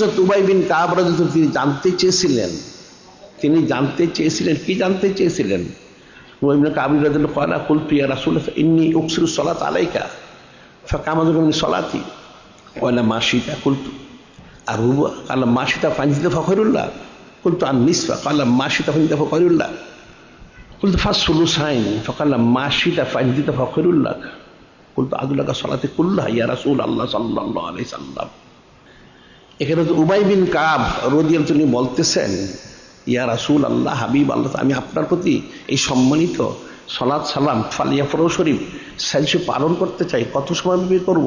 হজরত উবাই বিন কাবরাজ তিনি জানতে চেয়েছিলেন। তিনি জানতে চেয়েছিলেন, কি জানতে চেয়েছিলেন? কয়লা রাসুল ইন্নি সলাত আলাইকা। সলাতি, কয়লা মাসিতা কুলতু, আর কালা মাসিতা ফাঞ্জিতে ফখরুল্লাহ, কুলতু আর নিসফা কালা মাসিতা ফাঞ্জিতে ফখরুল্লাহ। কুলতু ফকালা মাসিতা ফাঞ্জিতে ফখরুল্লাহ। কুলতু আদুল্লাহ সলাতে কুল্লাহ ইয়া রাসুল আল্লাহ সাল্লাহ আলাই সাল্লাম। এখানে তো উবাই বিন কাব রদিয়াল তিনি বলতেছেন, ইয়া রাসুল আল্লাহ হাবিব আল্লাহ, আমি আপনার প্রতি এই সম্মানিত সলাদ সালাম, ফালিয়া ফরো শরীফ সাইসে পালন করতে চাই। কত সময় আমি করব?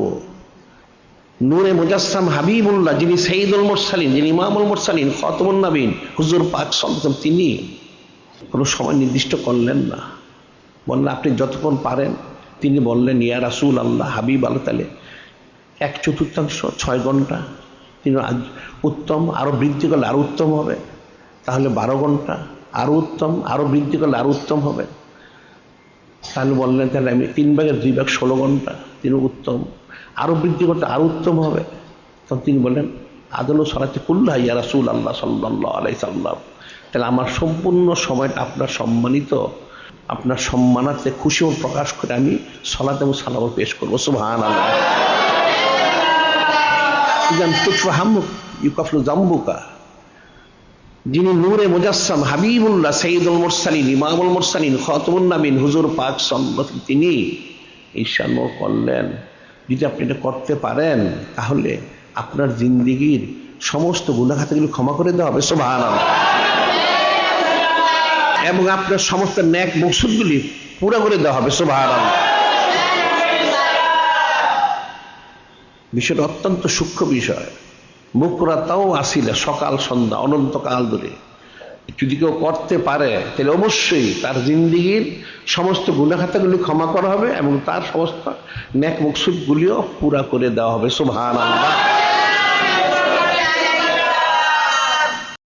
নূরে মুজাসসাম হাবিবুল্লাহ, যিনি সঈদুল মোরসালিন, যিনি ইমামুল মোরসালিন খতমুল নবীন হুজুর পাক সাল্লাম তিনি কোনো সময় নির্দিষ্ট করলেন না। বললেন, আপনি যতক্ষণ পারেন। তিনি বললেন, ইয়া রাসুল আল্লাহ হাবিব আল্লাহ তালে এক চতুর্থাংশ, ছয় ঘণ্টা তিনি উত্তম আরও বৃদ্ধি করলে আরও উত্তম হবে। তাহলে বারো ঘণ্টা আরও উত্তম আরও বৃদ্ধি করলে আরও উত্তম হবে। তাহলে বললেন, তাহলে আমি তিন ভাগের দুই ভাগ ষোলো ঘণ্টা, তিনি উত্তম। আরও বৃদ্ধি করতে আরও উত্তম হবে। তখন তিনি বললেন, আদল সরাতে কুল্লাহ ইয়া রাসুল আল্লাহ সাল্লাহ আলাই সাল্লাম। তাহলে আমার সম্পূর্ণ সময়টা আপনার সম্মানিত, আপনার সম্মানার্থে ও প্রকাশ করে আমি সলাতে এবং সালাম পেশ করব। সুবহান আল্লাহ ইজান তুফা হামুক, ইউকাফলু জাম্বুকা। যিনি নূরে হাবিবুল্লাহ সঈদুল মুরসালিন, ইমামুল মুরসালিন হুজুর পাক তিনি করলেন। যদি আপনি এটা করতে পারেন, তাহলে আপনার জিন্দিগির সমস্ত গুণাখাতগুলি ক্ষমা করে দেওয়া হবে, সুবহানাল্লাহ। এবং আপনার সমস্ত ন্যাক মকসুদগুলি পুরো করে দেওয়া হবে, সুবহানাল্লাহ। বিষয়টা অত্যন্ত সূক্ষ্ম বিষয়। মুখরাতাও আসিলে সকাল, সন্ধ্যা, অনন্তকাল ধরে। যদি কেউ করতে পারে, তাহলে অবশ্যই তার জিন্দিগির সমস্ত গুণাখাতাগুলি ক্ষমা করা হবে এবং তার সমস্ত ন্যাক মকসুদগুলিও পুরা করে দেওয়া হবে। সুভান আল্লাহ